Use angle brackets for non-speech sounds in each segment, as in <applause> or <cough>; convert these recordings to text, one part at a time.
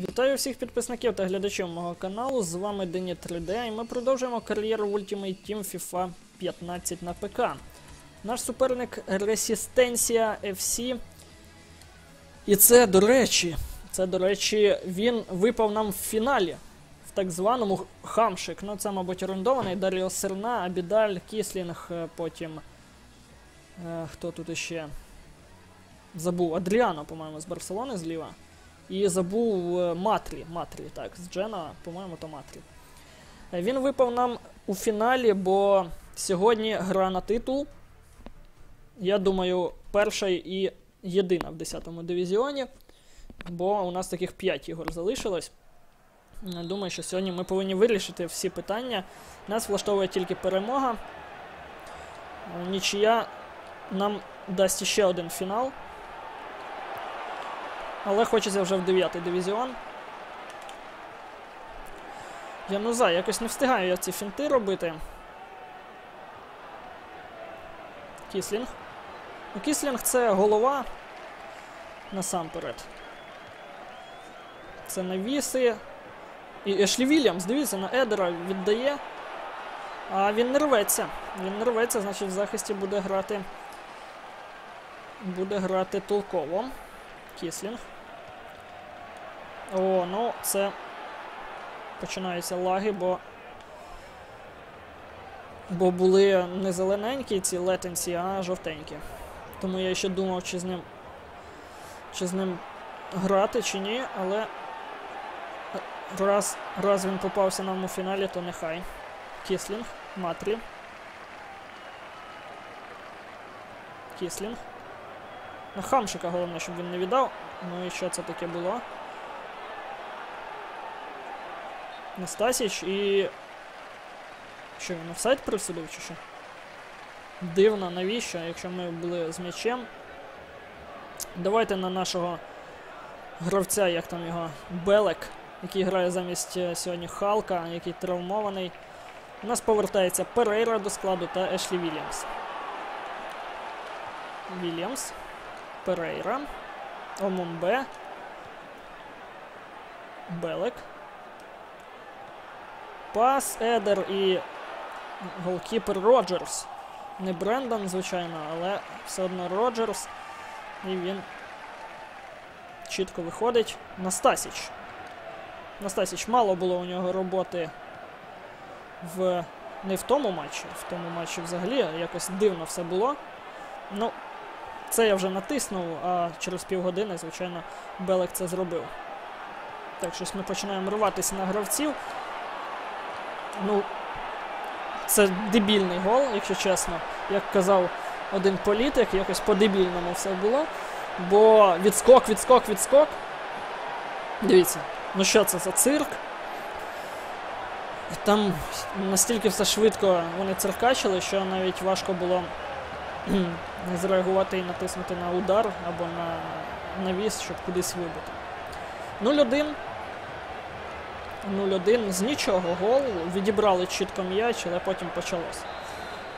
Вітаю всіх підписників та глядачів мого каналу. З вами Дені 3D і ми продовжуємо кар'єру в Ultimate Team FIFA 15 на ПК. Наш суперник Resistenzia FC. І це, до речі, це, до речі, він випав нам в фіналі. В так званому хамшик. Ну, це, мабуть, орендований. Даріо Серна, Абідаль, Кіслінг, е, потім. Е, хто тут іще? Забув Адріано, по-моєму, з Барселони зліва. І забув е, Матрі. Матрі, так, з Джена, по-моєму, то Матрі. Е, Він випав нам у фіналі, бо сьогодні гра на титул. Я думаю, перша і єдина в 10-му дивізіоні. Бо у нас таких 5 ігор залишилось. Е, Думаю, що сьогодні ми повинні вирішити всі питання. Нас влаштовує тільки перемога. Нічия нам дасть ще один фінал. Але хочеться вже в 9 дивізіон. Януза, якось не встигаю я ці фінти робити. Кіслінг. Ну, Кіслінг це голова насамперед. Це навіси. І Ешлі Вільямс, дивіться, на Едера віддає. А він не рветься. Він не рветься, значить в захисті буде грати. Буде грати толково. Кіслінг. О, ну це починаються лаги, бо. Бо були не зелененькі ці летенці, а жовтенькі. Тому я ще думав, чи з ним. Чи з ним грати, чи ні, але раз, раз він попався нам у фіналі, то нехай. Кіслінг, Матрі. Кіслінг. На хамшика головне, щоб він не віддав. Ну і що це таке було? Настасіч і. Що він офсайд присудив чи що? Дивно, навіщо, якщо ми були з м'ячем. Давайте на нашого гравця, як там його, Белек, який грає замість е, сьогодні Халка, який травмований. У нас повертається Перейра до складу та Ешлі Вільямс. Вільямс. Перейра. Омумбе. Белек. Пас, Едер і голкіпер Роджерс. Не Брендан, звичайно, але все одно Роджерс. І він чітко виходить. Настасіч. Настасіч мало було у нього роботи в. Не в тому матчі. В тому матчі взагалі якось дивно все було. Ну, це я вже натиснув, а через півгодини, звичайно, Белек це зробив. Так, щось ми починаємо рватися на гравців. Ну, це дебільний гол, якщо чесно. Як казав один політик, якось по-дебільному все було. Бо відскок, відскок, відскок. Дивіться, ну що це за цирк? Там настільки все швидко вони циркачили, що навіть важко було <clears throat> зреагувати і натиснути на удар або на навіс, щоб кудись вибити. 0-1. 0-1 з нічого гол. Відібрали чітко м'яч, але потім почалось.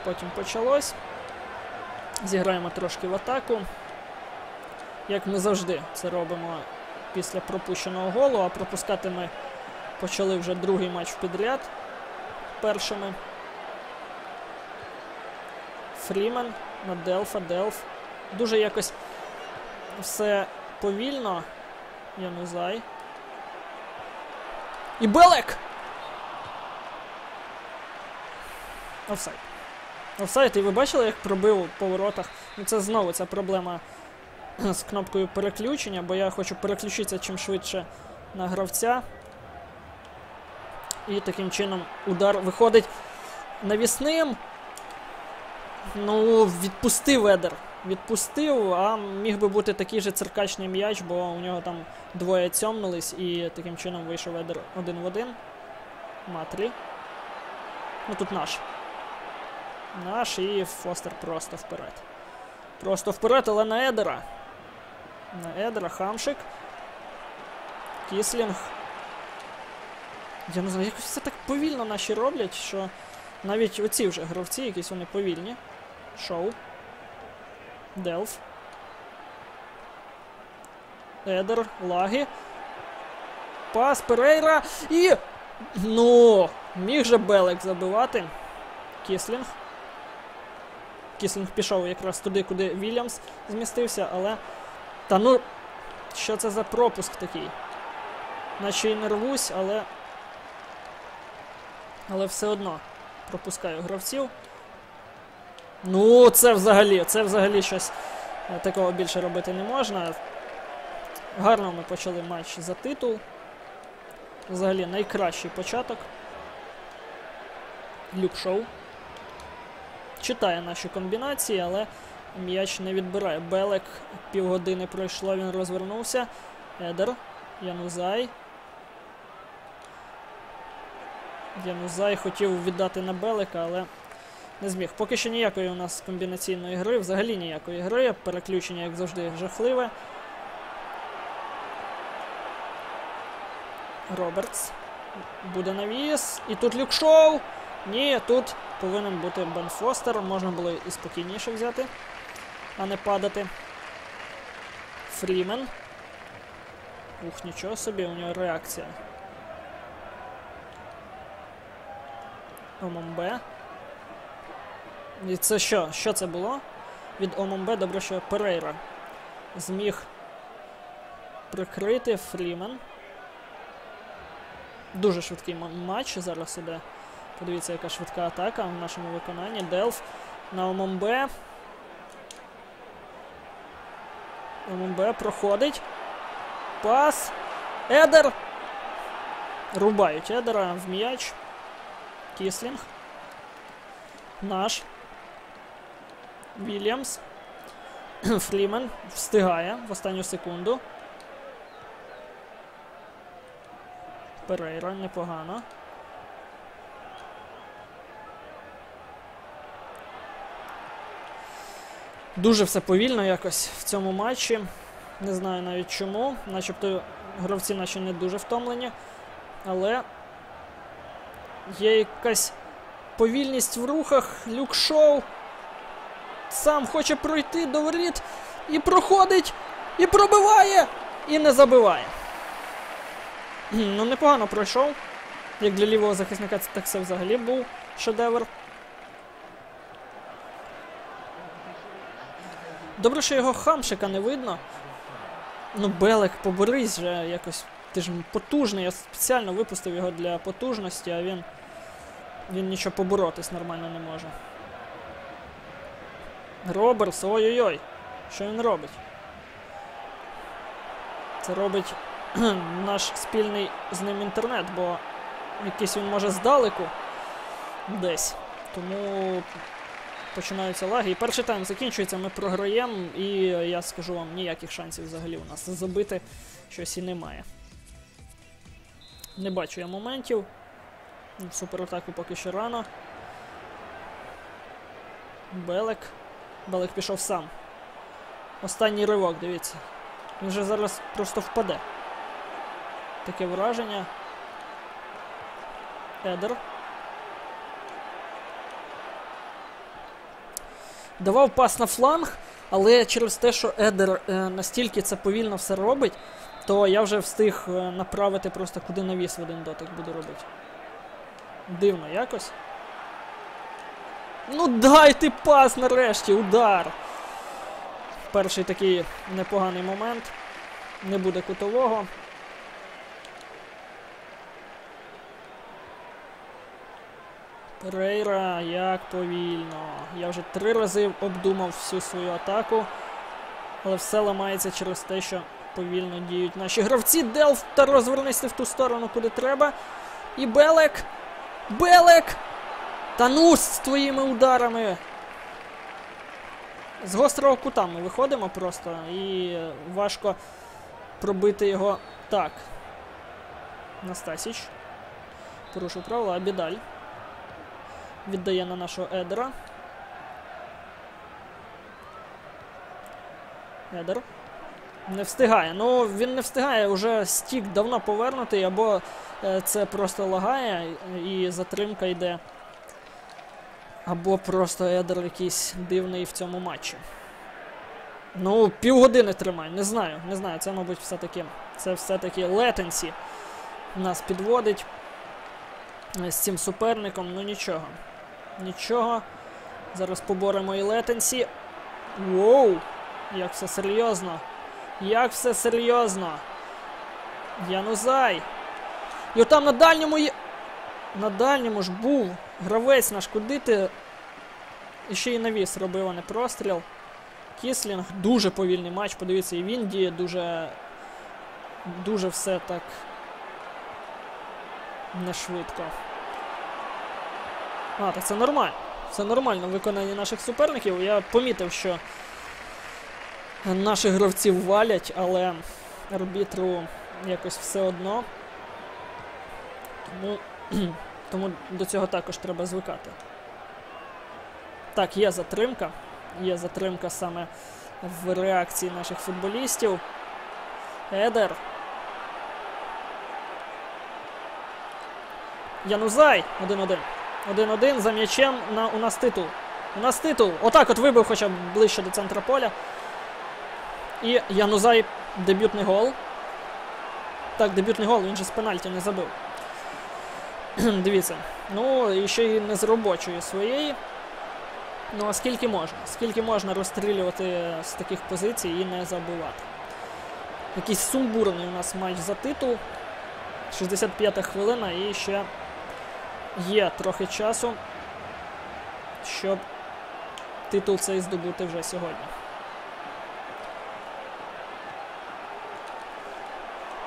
Потім почалось. Зіграємо трошки в атаку. Як ми завжди це робимо після пропущеного голу, а пропускати ми почали вже другий матч підряд першими. Фрімен на Делфа, Делф. Дуже якось все повільно. Янузай. І Белек! Офсайд. Офсайд, і ви бачили, як пробив по воротах? Ну це знову ця проблема <clears throat> з кнопкою переключення, бо я хочу переключитися чим швидше на гравця. І таким чином удар виходить навісним. Ну, відпустив Едер. Відпустив, а міг би бути такий же циркачний м'яч, бо у нього там двоє цьомнулись і таким чином вийшов Едер один в один. Матрі. Ну тут наш. Наш і Фостер просто вперед. Просто вперед, але на Едера. На Едера Хамшик. Кіслінг. Я не знаю, якось все так повільно наші роблять, що навіть оці вже гравці, якісь вони повільні. Шоу. Делф. Едер, лаги. Пас Перейра і. Ну, міг же Белек забивати. Кіслінг. Кіслінг пішов якраз туди, куди Вільямс змістився, але. Та ну. Що це за пропуск такий? Наче й не рвусь, але. Але все одно пропускаю гравців. Ну, це взагалі, це взагалі щось е, такого більше робити не можна. Гарно ми почали матч за титул. Взагалі найкращий початок. Люк Шоу. Читає наші комбінації, але м'яч не відбирає. Белек півгодини пройшло, він розвернувся. Едер. Янузай. Янузай хотів віддати на Белека, але не зміг. Поки що ніякої у нас комбінаційної гри, взагалі ніякої гри. Переключення, як завжди, жахливе. Робертс. Буде навіс. І тут люкшоу. Ні, тут повинен бути Бен Фостер. Можна було і спокійніше взяти, а не падати. Фрімен. Ух, нічого собі, у нього реакція. Омомбе. І це що? Що це було? Від Омомбе добре, що Перейра зміг прикрити Фрімен. Дуже швидкий матч зараз іде. Подивіться, яка швидка атака в нашому виконанні. Делф на Омомбе. Омомбе проходить. Пас. Едер. Рубають Едера в м'яч. Кіслінг. Наш. Вільямс. <clears throat> Фрімен встигає в останню секунду. Перейра непогано. Дуже все повільно якось в цьому матчі. Не знаю навіть чому. Начебто гравці наші не дуже втомлені. Але є якась повільність в рухах. Люк Шоу сам хоче пройти до воріт і проходить, і пробиває, і не забиває. Ну, непогано пройшов. Як для лівого захисника, це так це взагалі був шедевр. Добре, що його хамшика не видно. Ну, Белек, поборись вже якось. Ти ж потужний, я спеціально випустив його для потужності, а він. Він нічого поборотись нормально не може. Роберс, ой-ой-ой. Що він робить? Це робить <clears throat> наш спільний з ним інтернет, бо якийсь він може здалеку десь. Тому починаються лаги. І перший тайм закінчується, ми програємо, і я скажу вам, ніяких шансів взагалі у нас забити щось і немає. Не бачу я моментів. Суператаку поки що рано. Белек. Белек пішов сам. Останній ривок, дивіться. Він вже зараз просто впаде. Таке враження. Едер. Давав пас на фланг, але через те, що Едер е, настільки це повільно все робить, то я вже встиг е, направити просто куди навіс в один дотик буду робити. Дивно якось. Ну дайте пас нарешті, удар. Перший такий непоганий момент. Не буде кутового. Перейра, як повільно. Я вже три рази обдумав всю свою атаку. Але все ламається через те, що повільно діють наші гравці. Делф та розвернися в ту сторону, куди треба. І Белек. Белек! Та ну з твоїми ударами. З гострого кута ми виходимо просто і важко пробити його так. Настасіч. Порушив правила, Абідаль. Віддає на нашого Едера. Едер. Не встигає. Ну, він не встигає, уже стік давно повернутий, або е, це просто лагає і затримка йде. Або просто Едер якийсь дивний в цьому матчі. Ну, півгодини тримає, не знаю, не знаю. Це, мабуть, все-таки це все-таки летенсі нас підводить з цим суперником, ну нічого. Нічого. Зараз поборемо і летенсі. Воу! Як все серйозно. Як все серйозно. Янузай. І отам на дальньому є. На дальньому ж був гравець наш, куди ти. І ще й навіс робив, а не простріл. Кіслінг, дуже повільний матч, подивіться, і він діє дуже. Дуже все так. Не швидко. А, так це нормально. Це нормально виконання наших суперників. Я помітив, що наших гравців валять, але арбітру якось все одно. Тому, тому до цього також треба звикати. Так, є затримка. Є затримка саме в реакції наших футболістів. Едер. Янузай 1-1. 1-1 за м'ячем на, у нас титул. У нас титул. Отак от вибив хоча б ближче до центра поля. І Янузай дебютний гол. Так, дебютний гол, він же з пенальті не забив. <clears throat> Дивіться. Ну, і ще й не з робочої своєї. Ну, а скільки можна? Скільки можна розстрілювати з таких позицій і не забивати? Якийсь сумбурний у нас матч за титул. 65-та хвилина і ще є трохи часу, щоб титул цей здобути вже сьогодні.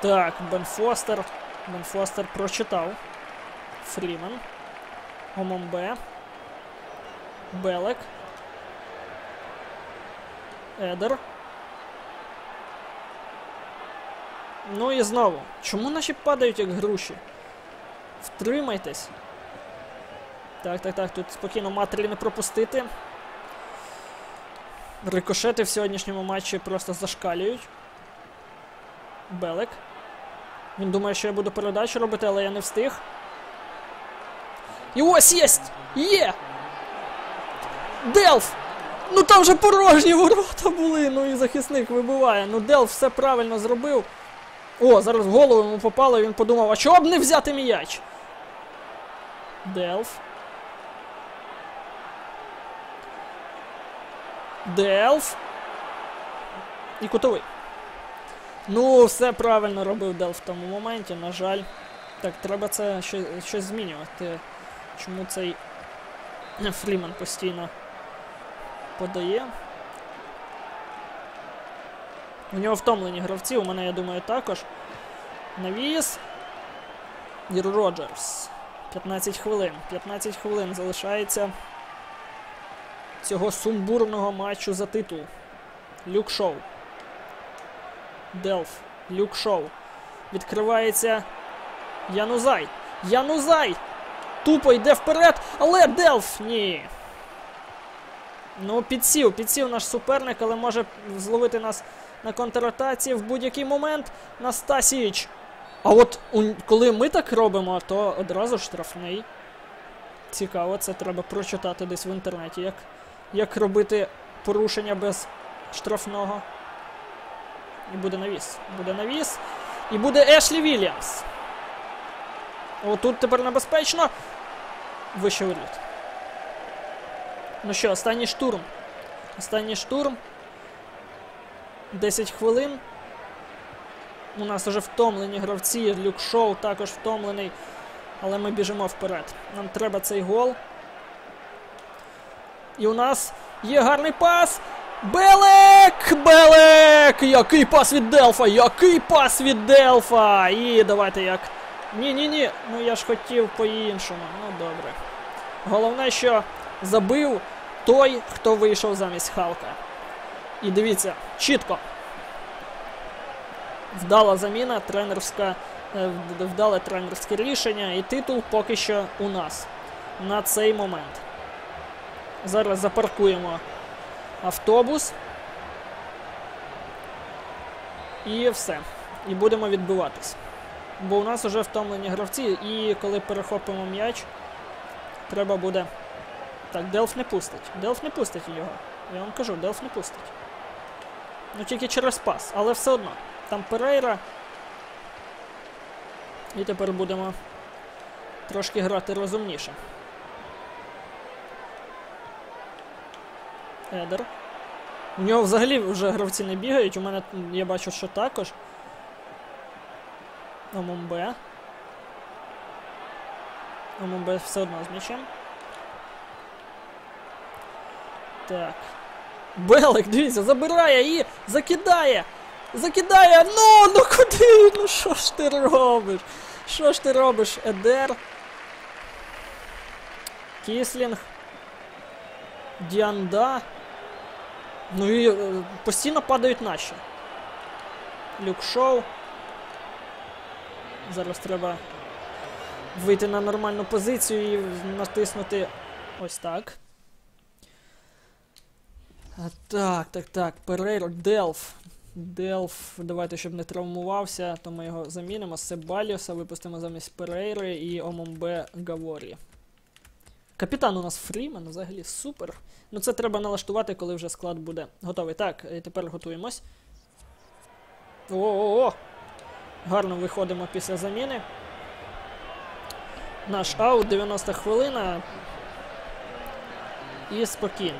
Так, Бен Фостер. Бен Фостер прочитав. Фрімен. Гомомбе. Белек. Едер. Ну і знову. Чому наші падають як груші? Втримайтесь. Так, так, так, тут спокійно матері не пропустити. Рикошети в сьогоднішньому матчі просто зашкалюють. Белек. Він думає, що я буду передачу робити, але я не встиг. І ось єсть! Є! Делф! Ну там же порожні ворота були. Ну і захисник вибиває. Ну Делф все правильно зробив. О, зараз в голову йому попало, і він подумав, а чого б не взяти м'яч? Делф. Делф. І кутовий. Ну, все правильно робив Делф в тому моменті, на жаль. Так, треба це щось, щось змінювати. Чому цей Фріман постійно подає? У нього втомлені гравці, у мене, я думаю, також. Навіс. І Роджерс. 15 хвилин. 15 хвилин залишається цього сумбурного матчу за титул. Люк Шоу. Делф. Люк Шоу. Відкривається Янузай. Янузай! Тупо йде вперед, але Делф ні. Ну, підсів, підсів наш суперник, але може зловити нас на контратації в будь-який момент. Настасіч. А от коли ми так робимо, то одразу штрафний. Цікаво, це треба прочитати десь в інтернеті. Як як робити порушення без штрафного. І буде навіс. Буде навіс. І буде Ешлі Вільямс. Отут тепер небезпечно. Вище виліт. Ну що, останній штурм. Останній штурм. 10 хвилин. У нас вже втомлені гравці. Люк Шоу також втомлений. Але ми біжимо вперед. Нам треба цей гол. І у нас є гарний пас. Белек! Белек! Який пас від Делфа! Який пас від Делфа! І давайте як. Ні-ні-ні. Ну я ж хотів по-іншому. Ну добре. Головне, що забив той, хто вийшов замість Халка. І дивіться, чітко. Вдала заміна, тренерська, вдале тренерське рішення, і титул поки що у нас на цей момент. Зараз запаркуємо автобус. І все. І будемо відбиватись. Бо у нас вже втомлені гравці, і коли перехопимо м'яч, треба буде. Так, Делф не пустить. Делф не пустить його. Я вам кажу, Делф не пустить. Ну тільки через пас, але все одно. Там Перейра. І тепер будемо трошки грати розумніше. Едер. У нього взагалі вже гравці не бігають. У мене я бачу, що також. Омумбе. Омумбе все одно з м'ячем. Так. Белик, дивіться, забирає і закидає! Закидає! Ну, ну куди? Ну що ж ти робиш? Що ж ти робиш, Едер? Кіслінг. Діанда. Ну і е, постійно падають наші. Люкшоу. Зараз треба вийти на нормальну позицію і натиснути ось так. А, так, так, так. Перейро, Делф. Делф, давайте, щоб не травмувався, то ми його замінимо. Себаліоса випустимо замість Перейри і Омомбе Гаворі. Капітан у нас Фрімен, взагалі супер. Ну це треба налаштувати, коли вже склад буде готовий. Так, і тепер готуємось. О-о-о! Гарно виходимо після заміни. Наш аут 90 хвилина. І спокійно.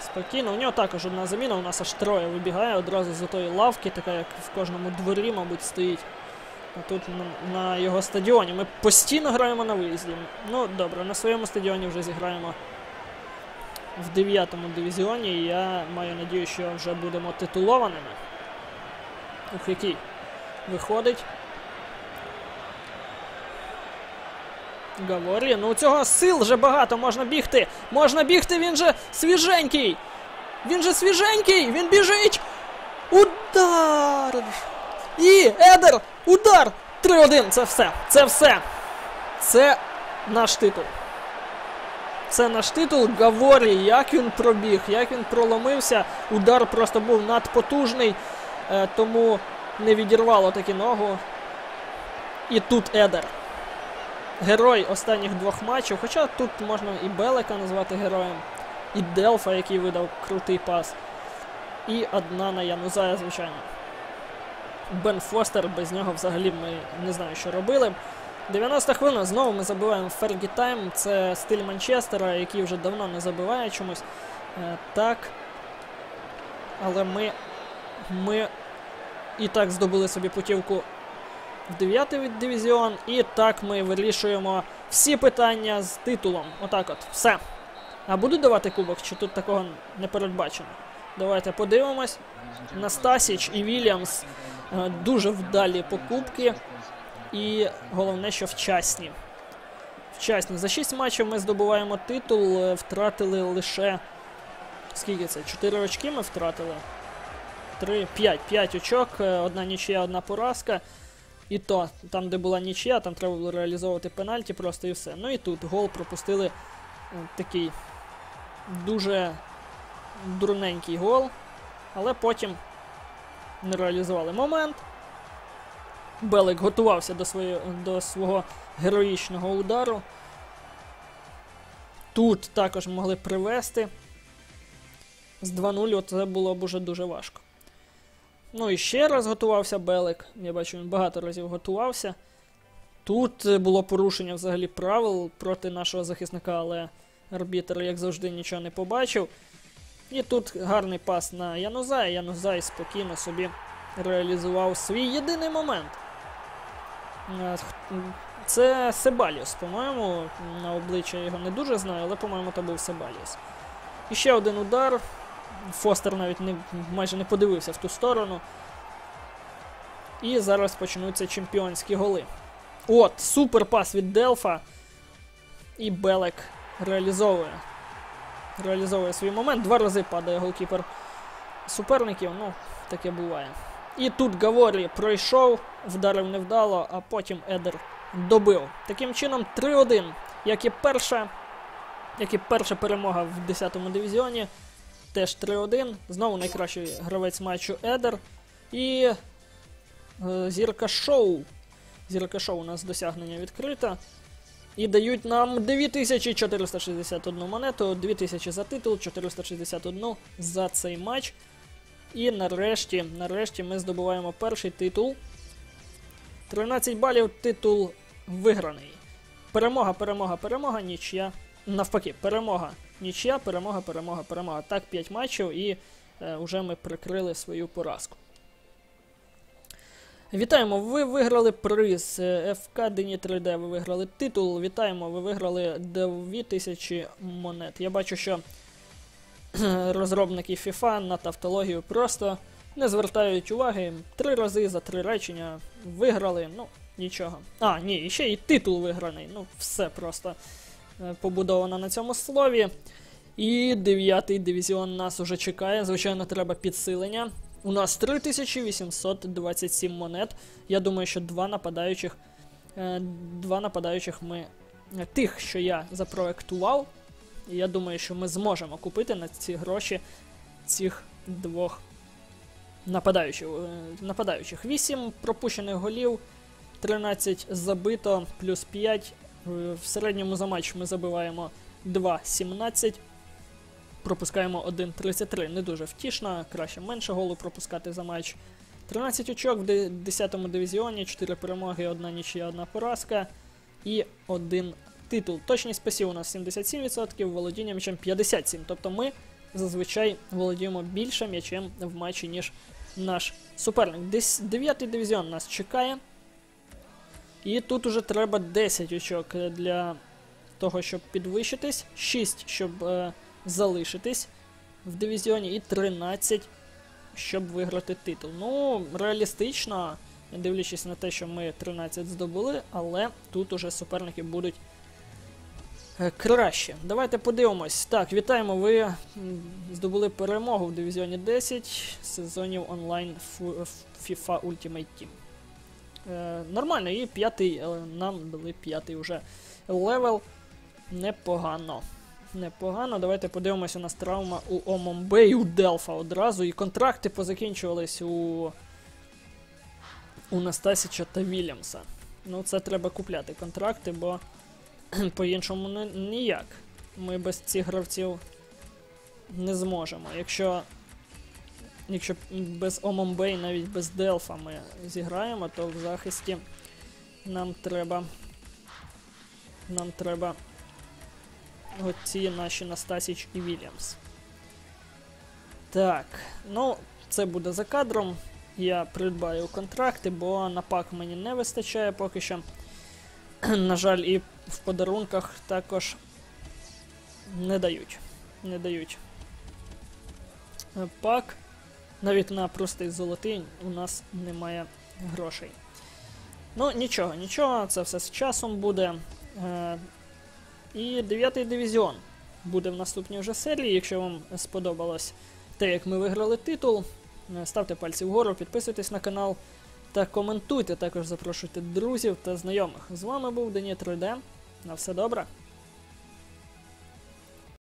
Спокійно. У нього також одна заміна, у нас аж троє вибігає одразу з тої лавки, така як в кожному дворі, мабуть, стоїть. Тут на, його стадіоні. Ми постійно граємо на виїзді. Ну, добре, на своєму стадіоні вже зіграємо в 9 дивізіоні. І я маю надію, що вже будемо титулованими. Ух, який виходить. Гаворі. Ну у цього сил вже багато, можна бігти. Можна бігти, він же свіженький. Він же свіженький, він біжить. Удар! І Едер! Удар! 3-1. Це все. Це все. Це наш титул. Це наш титул. Гаворі, як він пробіг, як він проломився. Удар просто був надпотужний, е, тому не відірвало таки ногу. І тут Едер. Герой останніх двох матчів. Хоча тут можна і Белека назвати героєм, і Делфа, який видав крутий пас. І одна на Янузая, звичайно. Бен Фостер, без нього взагалі ми не знаю, що робили. 90 хвилин, знову ми забиваємо Фергі Тайм. Це стиль Манчестера, який вже давно не забиває чомусь. Е, так. Але ми, ми і так здобули собі путівку в 9 дивізіон. І так ми вирішуємо всі питання з титулом. Отак от. Все. А будуть давати кубок, чи тут такого не передбачено? Давайте подивимось. Настасіч і Вільямс е, дуже вдалі покупки. І головне, що вчасні. Вчасні. За 6 матчів ми здобуваємо титул, е, втратили лише. Скільки це? 4 очки ми втратили. 3, 5, 5 очок, е, одна нічия, одна поразка. І то, там, де була нічия, там треба було реалізовувати пенальті просто і все. Ну і тут гол пропустили е, такий дуже дурненький гол. Але потім не реалізували момент. Белик готувався до, своє, до свого героїчного удару. Тут також могли привести. З 2-0 це було б уже дуже важко. Ну і ще раз готувався Белик. Я бачу, він багато разів готувався. Тут е, було порушення взагалі правил проти нашого захисника, але арбітр, як завжди, нічого не побачив. І тут гарний пас на Янузая. Янузай спокійно собі реалізував свій єдиний момент. Е, Це Себаліус, по-моєму. На обличчя його не дуже знаю, але, по-моєму, то був Себаліус. І ще один удар. Фостер навіть не, майже не подивився в ту сторону. І зараз почнуться чемпіонські голи. От, супер пас від Делфа. І Белек реалізовує. Реалізовує свій момент. Два рази падає голкіпер суперників. Ну, таке буває. І тут Гаворі пройшов, вдарив невдало, а потім Едер добив. Таким чином, 3-1. Як і перша, як і перша перемога в 10-му дивізіоні. Теж 3-1. Знову найкращий гравець матчу Едер. І е, зірка шоу. Зірка шоу у нас досягнення відкрита. І дають нам 9461 монету, 2000 за титул, 461 за цей матч. І нарешті, нарешті ми здобуваємо перший титул. 13 балів, титул виграний. Перемога, перемога, перемога, нічия. Навпаки, перемога, нічия, перемога, перемога, перемога. Так, 5 матчів і е, вже ми прикрили свою поразку. Вітаємо! Ви виграли приз е, ФК Дині 3D. Ви виграли титул. Вітаємо! Ви виграли 2000 монет. Я бачу, що <clears throat> розробники FIFA на тавтологію просто не звертають уваги. Три рази за три речення виграли. Ну, нічого. А, ні, і ще й титул виграний. Ну, все просто е, побудовано на цьому слові. І дев'ятий дивізіон нас уже чекає. Звичайно, треба підсилення. У нас 3827 монет. Я думаю, що два нападаючих. е, Два нападаючих ми. е, Тих, що я запроектував. І я думаю, що ми зможемо купити на ці гроші цих двох нападаючих. Нападаючих. 8 пропущених голів, 13 забито, плюс 5. В середньому за матч ми забиваємо 2-17. Пропускаємо 1-33. Не дуже втішно, краще менше голу пропускати за матч. 13 очок в 10-му дивізіоні, 4 перемоги, 1 нічия, 1 поразка і 1 титул. Точність пасів у нас 77%, володіння м'ячем 57%. Тобто ми зазвичай володіємо більше м'ячем в матчі, ніж наш суперник. Десь 9-й дивізіон нас чекає. І тут уже треба 10 очок для того, щоб підвищитись, 6, щоб е, залишитись в дивізіоні, і 13, щоб виграти титул. Ну, реалістично, дивлячись на те, що ми 13 здобули, але тут уже суперники будуть е, краще. Давайте подивимось. Так, вітаємо. Ви здобули перемогу в дивізіоні 10 сезонів онлайн FIFA Ultimate Team. Е, нормально, і п'ятий е, нам дали п'ятий уже левел. Непогано. Непогано. Давайте подивимося, у нас травма у Омомбе і у Делфа одразу. І контракти позакінчувались у. У Настасіча та Вільямса. Ну, це треба купляти контракти, бо <clears throat> по-іншому ніяк. Ми без цих гравців не зможемо. Якщо. Якщо без Омомбе і навіть без Делфа ми зіграємо, то в захисті нам треба. Нам треба оці наші Настасіч і Вільямс. Так, ну, це буде за кадром. Я придбаю контракти, бо на пак мені не вистачає поки що. <clears throat> На жаль, і в подарунках також не дають. Не дають. Пак. Навіть на простий золотий у нас немає грошей. Ну, нічого, нічого, це все з часом буде. Е, і дев'ятий дивізіон буде в наступній вже серії. Якщо вам сподобалось те, як ми виграли титул, е, ставте пальці вгору, підписуйтесь на канал та коментуйте. Також запрошуйте друзів та знайомих. З вами був Дені 3D. На все добре.